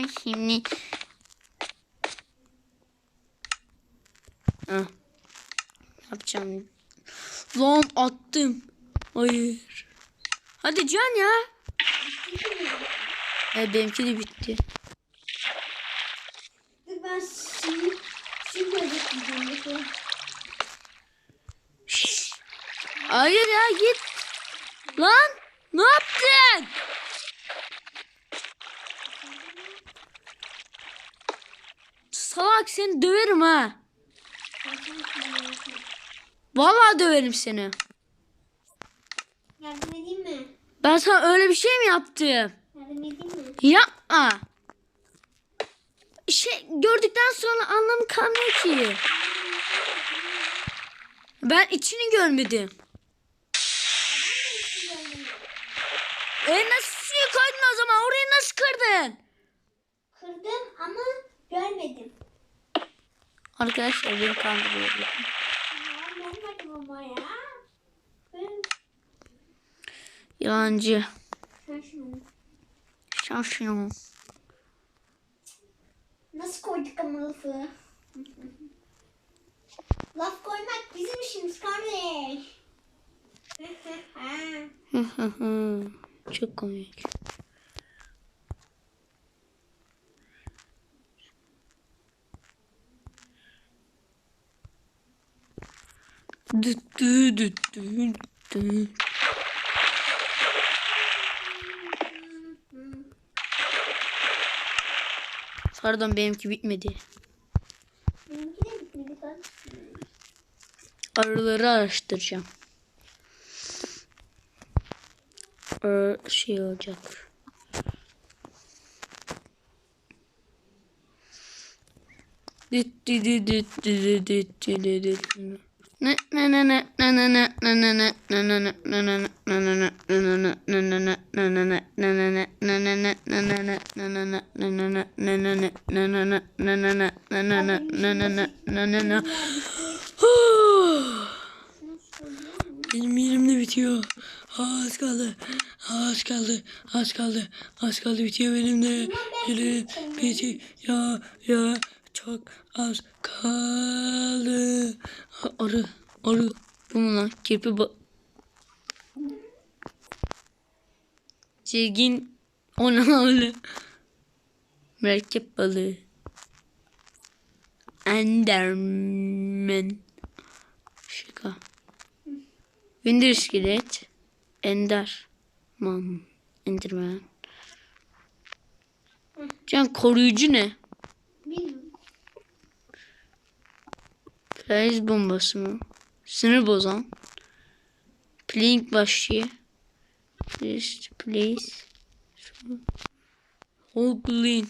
Ama şimdi... Ah. Yapacağım. Lan attım. Hayır. Hadi can ya. E, benimki de bitti. Ben şimdi şimdi ödeyeceğim. Hayır ya git. Lan ne yaptın? Salak seni döverim ha. Vallahi döverim seni. Yardım edeyim mi? Ben sana öyle bir şey mi yaptım? Yardım edeyim mi? Yapma. Şey gördükten sonra anlamı kalmıyor ki. Ben içini görmedim. E nasıl suya koydun o zaman? Orayı nasıl kırdın? Görmedim. Arkadaşlar beni kandırıyor. Ya, görmedim ama ya. Ben Yalancı. şunu. Şaşırım. Nasıl koyduk ama lafı? Laf koymak bizim işimiz kardeş. Çok komik. Düt dü düt dü dü. Pardon benimki bitmedi. Benimki de bitmedi. Arıları araştıracağım. Ee, şey olacak. Düt dü dü düt dü dü düt dü dü benim yerimde bitiyor. Az kaldı. Az kaldı. Az kaldı. Az kaldı bitiyor benim de. Yerim bitiyor. Ya ya çok az kaldı. Arı. Arı. Bu mu lan? Kirpi ba... Çirgin. O ne öyle? Mürekkep balığı. Enderman. Şaka. Winter iskelet. Enderman. Enderman. Can koruyucu ne? Bilmiyorum. Faiz bombası mı? Sinir bozan. Playing vahşi. Please, please. Hoglin.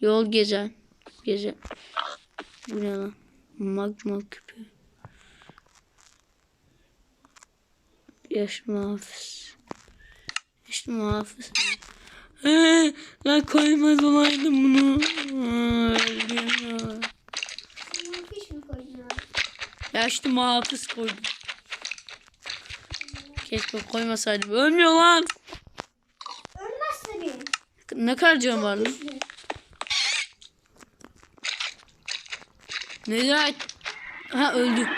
Yol gezen. Gezen. Bu ne lan? Magma küpü. Yaş muhafız. Yaş muhafız. Ee, lan koymaz olaydım bunu. Aa, öldüm ya. Sen fiş mi koydun abi? Yaşlı muhafız koydum. Keşke koymasaydım. Ölmüyor lan. Ölmez tabii. Ne kadar canım var lan? Neden? Ha öldü.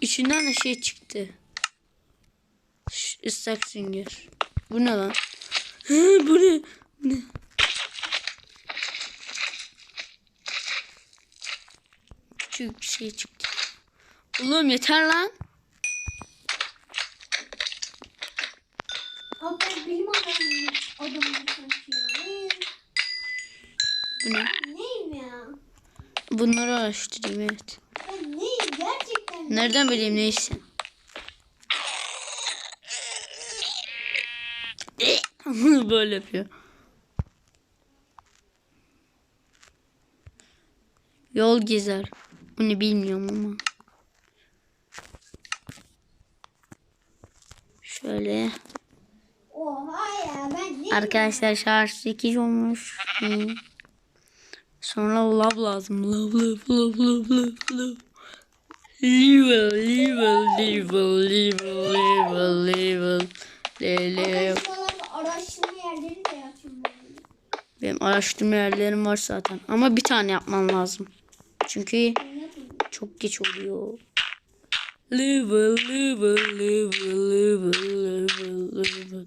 İçinden de şey çıktı. Şş, ıslak sünger. Bu ne lan? Hı, bu ne? Bu ne? Küçük bir şey çıktı. Oğlum yeter lan. Abi ben bilim adamıyım. Adamıyım sanki ya. Ee, Bu ne? Neyim ya? Bunları araştırayım evet. Ben neyim gerçekten? Nereden bileyim neyse. Böyle yapıyor. Yol gezer. Bunu bilmiyorum ama. Şöyle. Oha ya ben? Arkadaşlar şarj 8 olmuş. Sonra love lazım. Love love love love love love. Level level level level level level Arkadaşlar araştırma yerleri de yapıyorum ben. Benim araştırma yerlerim var zaten. Ama bir tane yapman lazım. Çünkü çok geç oluyor. Level, level, level, level, level, level.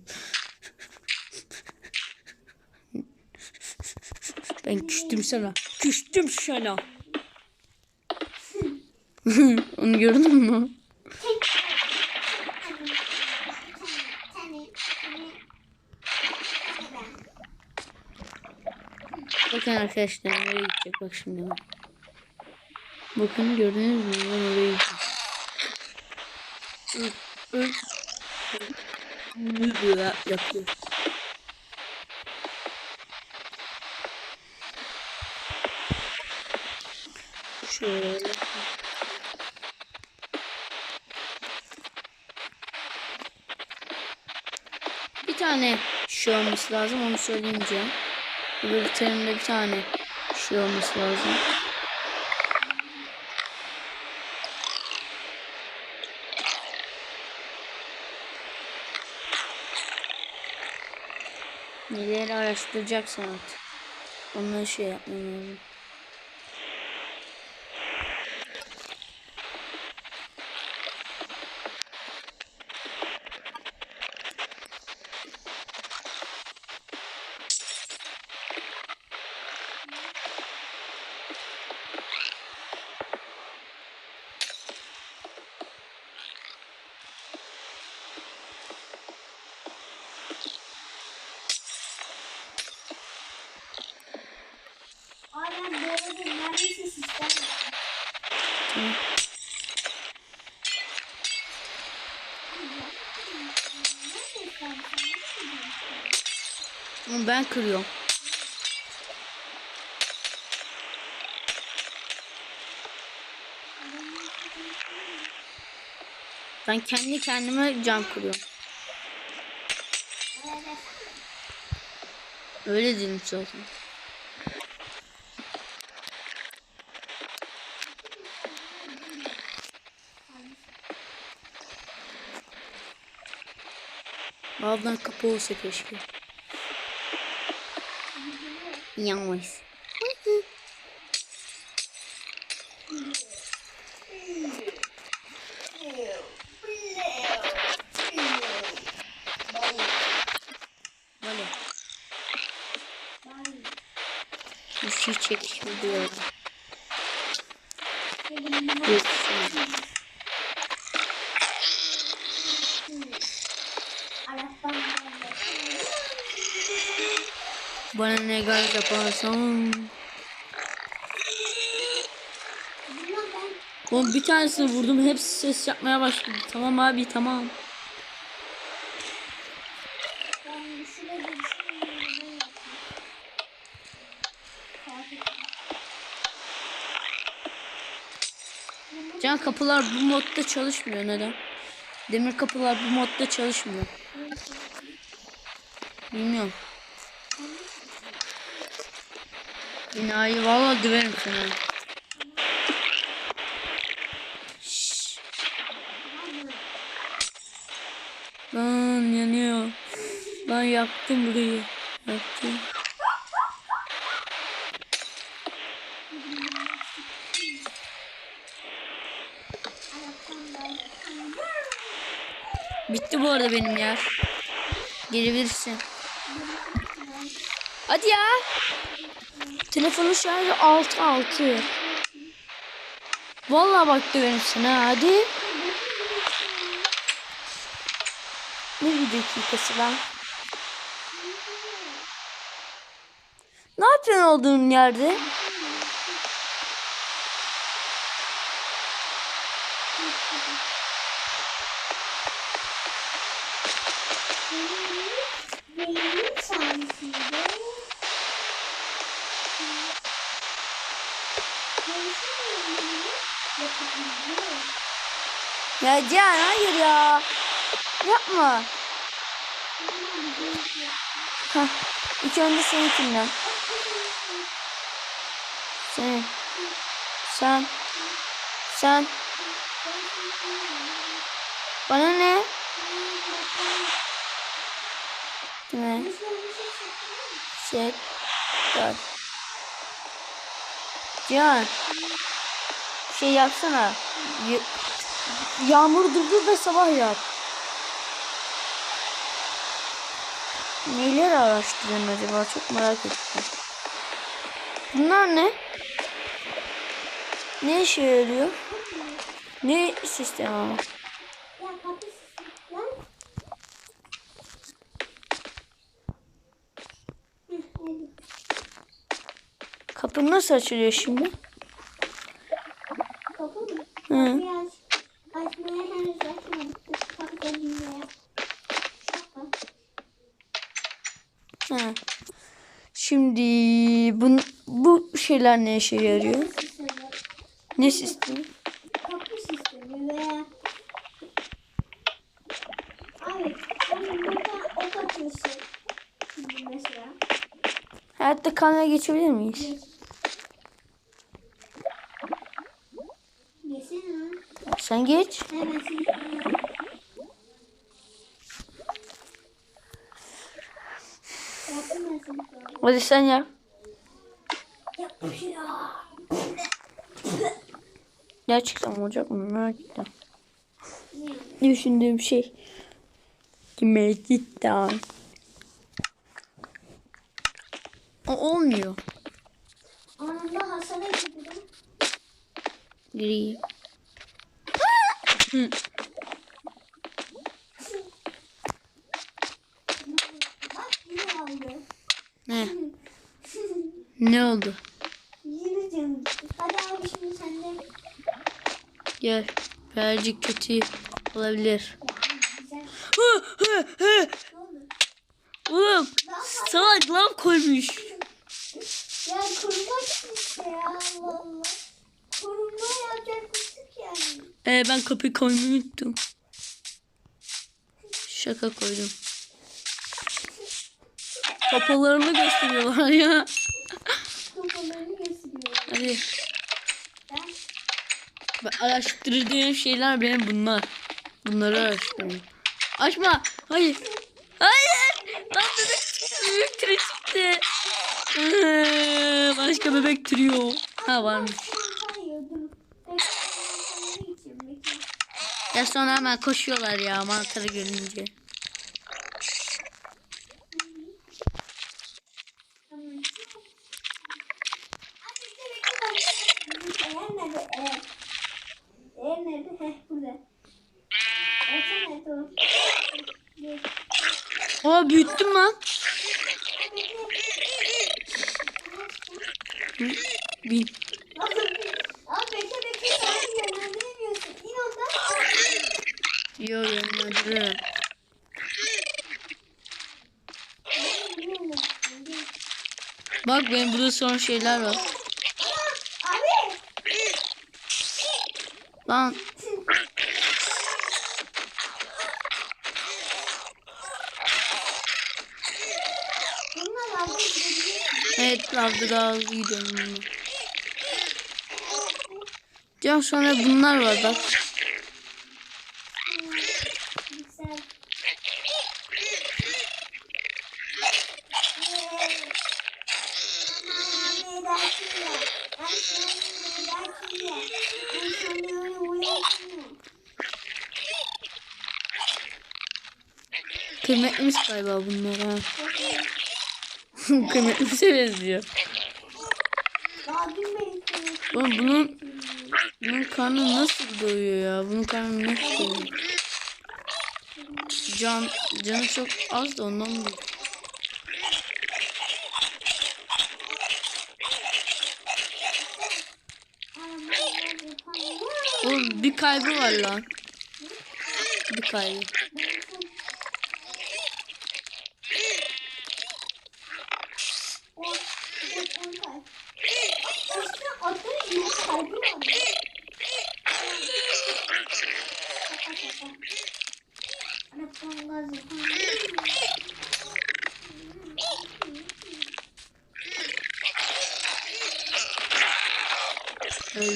Ben küstüm sana. Küstüm sana. Onu gördün mü? Bakın arkadaşlar nereye gidecek bak şimdi. bak. Bakın gördünüz mü? Ben oraya gideceğim. Yapıyor. Şöyle. Bir tane şey olması lazım onu söyleyemeyeceğim. Öbür terimde bir tane şey olması lazım. Neleri araştıracaksan artık. Onları şey yapmam lazım. Ben kırıyorum. Ben kendi kendime cam kırıyorum. Öyle dedim zaten. Ablan kapı olsa keşke. Yalnız. Böyle. Şey çekişme diyorum. Bana ne gaz yaparsan. Oğlum bir tanesini vurdum hepsi ses yapmaya başladı. Tamam abi tamam. Can kapılar bu modda çalışmıyor neden? Demir kapılar bu modda çalışmıyor. Bilmiyorum. Binayı valla döverim sana. Şşş. Lan yanıyor. Lan yaktım burayı. Yaktım. Bitti bu arada benim yer. Gelebilirsin. Hadi ya. Telefonun şarjı 6 6. Vallahi bak döverim hadi. Ne bir dakikası lan? Ne yapıyorsun olduğun yerde? Benim sayesinde Ya Cihan hayır ya. Yapma. Hah. İlk önce seninkinden. Senin. Sen. Sen. Bana ne? Ne? Şey. iptal. Cihan. Şey yapsana. Y- Yağmur durdur ve sabah yap. Neler araştırıyorsun acaba? Çok merak ettim. Bunlar ne? Ne işe yarıyor? Ne sistem ama? Kapı. Hı, nasıl açılıyor şimdi? Kapı mı? Hı. Açmaya henüz açmadık. Kapı. Ha. Şimdi bu, bu şeyler ne işe yarıyor? Ne sistemi? Kapı sistemi veya Abi atıyorsun. Şimdi mesela. Hayatta kalmaya geçebilir miyiz? Yesene lan. Sen geç. Hadi sen yap. Gerçekten olacak mı? Merak ettim. Düşündüğüm şey. Kime cidden. O olmuyor. Anında hasara gidiyorum. Gri. Aldı. Ne? Ne oldu? Gel. Birazcık kötü olabilir. Hı, hı, hı. Oğlum salak lav koymuş. Ya korumak işte ya Allah Allah. Ee, ben kapıyı koymayı unuttum. Şaka koydum. Kapalarını gösteriyorlar ya. Kafalarını gösteriyor. Hadi. Ben araştırdığım şeyler benim bunlar. Bunları araştırıyorum. Açma. Hayır. Hayır. Lan. Bebek türü çıktı. Ee, Başka bebek türü yok. Ha varmış. hayır dur. Bekle. Ben sana geçeyim bekle. Ya sonra hemen koşuyorlar ya mantarı görünce. Tamam. Hadi işte bekle Yok yönlendiriyorum. Bak benim burada son şeyler var. Abi. Lan evet lavda daha hızlı bununla. Can sonra bunlar var bak. Kıymetlimiz galiba bunlar ha. Kıymetlimize benziyor. Oğlum bunun bunun karnı nasıl doyuyor ya? Bunun karnı nasıl doyuyor? Can canı çok az da ondan mı? Oğlum bir kaybı var lan. Bir kaybı.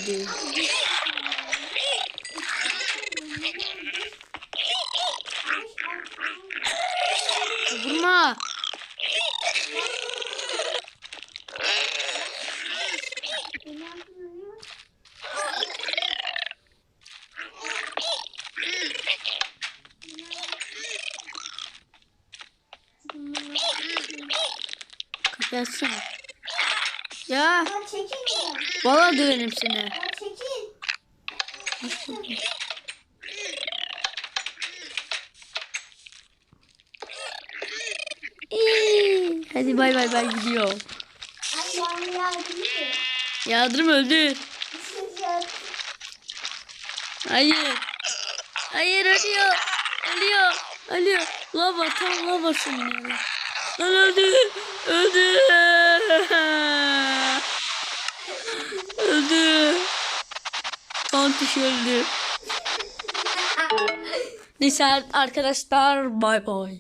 değil. Vurma. Kapı açsana. Ya. Çekil valla döverim seni. Çekil. Hadi bay bay ben gidiyorum. Ay yağmur yağdı değil. Yadırım ya. Hayır. Hayır ölüyor. Ölüyor. Ölüyor. Lava tam lava sınırı. Lan öldü. Öldü. Öldü. Tontiş öldü. Neyse arkadaşlar bay bay.